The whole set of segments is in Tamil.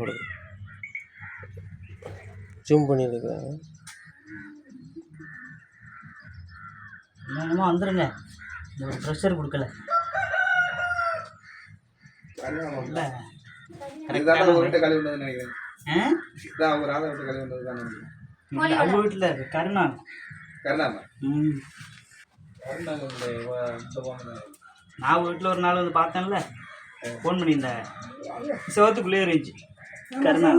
கொடுக்கு ஜூம் பண்ணியிருக்காங்க என்னமோ வந்துருங்க. இந்த ஒரு ப்ரெஷர் கொடுக்கல. அவங்க வீட்டில் இருக்கு கருணா. கருணா போன நான் வீட்டில் ஒரு நாள் வந்து பார்த்தேன்ல. ஃபோன் பண்ணியிருந்தேன் சிவத்துக்குள்ளே இருந்துச்சு. கருணா.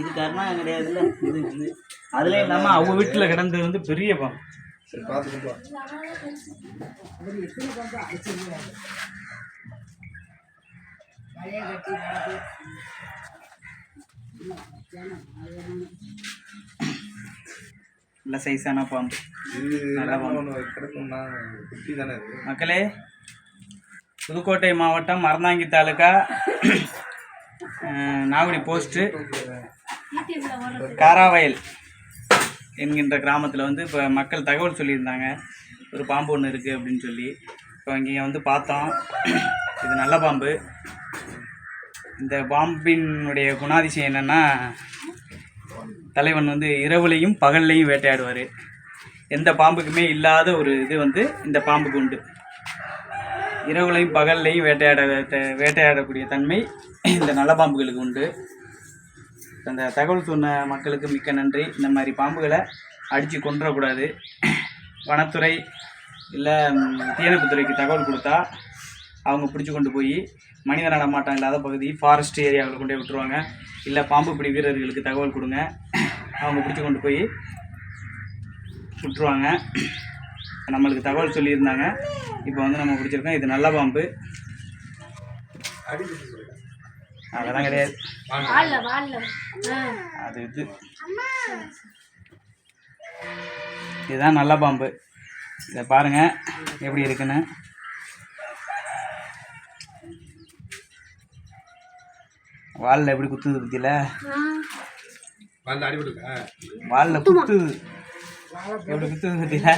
இது கருணா கிடையாதுல்ல? இது இது. அதுல இல்லாமல் அவங்க வீட்டில் கிடந்தது வந்து பெரிய பாம்பு. சரி நல்ல சைஸான பாம்பு. தானே இது. மக்களே புதுக்கோட்டை மாவட்டம் மறந்தாங்கி தாலுக்கா நாகுடி போஸ்ட்டு காராவயல் என்கின்ற கிராமத்தில் வந்து இப்போ மக்கள் தகவல் சொல்லியிருந்தாங்க. ஒரு பாம்பு ஒன்று இருக்குது அப்படின்னு சொல்லி. இப்போ இங்கே வந்து பார்த்தோம். இது நல்ல பாம்பு. இந்த பாம்பினுடைய குணாதிசயம் என்னென்னா தலைவன் வந்து இரவுலையும் பகல்லையும் வேட்டையாடுவார். எந்த பாம்புக்குமே இல்லாத ஒரு இது வந்து இந்த பாம்புக்கு உண்டு. இரவுலையும் பகல்லையும் வேட்டையாட த- வேட்டையாடக்கூடிய தன்மை இந்த நல்ல பாம்புகளுக்கு உண்டு. அந்த தகவல் சொன்ன மக்களுக்கு மிக்க நன்றி. இந்த மாதிரி பாம்புகளை அடித்து கொண்டுறக்கூடாது வனத்துறை இல்லை தீயணைப்புத்துறைக்கு தகவல் கொடுத்தா அவங்க பிடிச்சி கொண்டு போய் மனித நடமாட்டம் இல்லாத பகுதி ஃபாரஸ்ட் ஏரியாவில் கொண்டு விட்டுருவாங்க. இல்லை பாம்பு பிடி வீரர்களுக்கு தகவல் கொடுங்க. அவங்க பிடிச்சி கொண்டு போய் விட்டுருவாங்க நம்மளுக்கு தகவல் சொல்லியிருந்தாங்க. இப்போ வந்து நம்ம பிடிச்சிருக்கோம். இது நல்ல பாம்பு. அதெல்லாம் கிடையாது. அது இது. இதுதான் நல்ல பாம்பு. இதை பாருங்க எப்படி இருக்குன்னு. வாலில் எப்படி குத்துது பத்தியில? வந்து அடிபடுங்க வாலில் குத்துது எப்படி குத்துது பத்தியில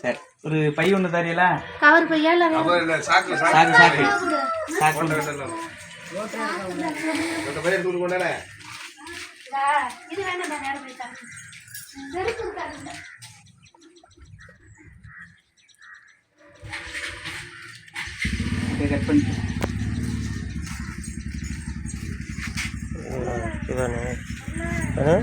சரி ஒரு பை ஒன்று தரியல கவர் பையால அப்போ இல்லை சாக்கு சாக்கு சாக்கு சாக்கு. கொண்டானே இது வேணாம் வேற போயிட்டாங்க செருப்பு இருக்காதுல்ல கட் பண்ணி এখানে হ্যাঁ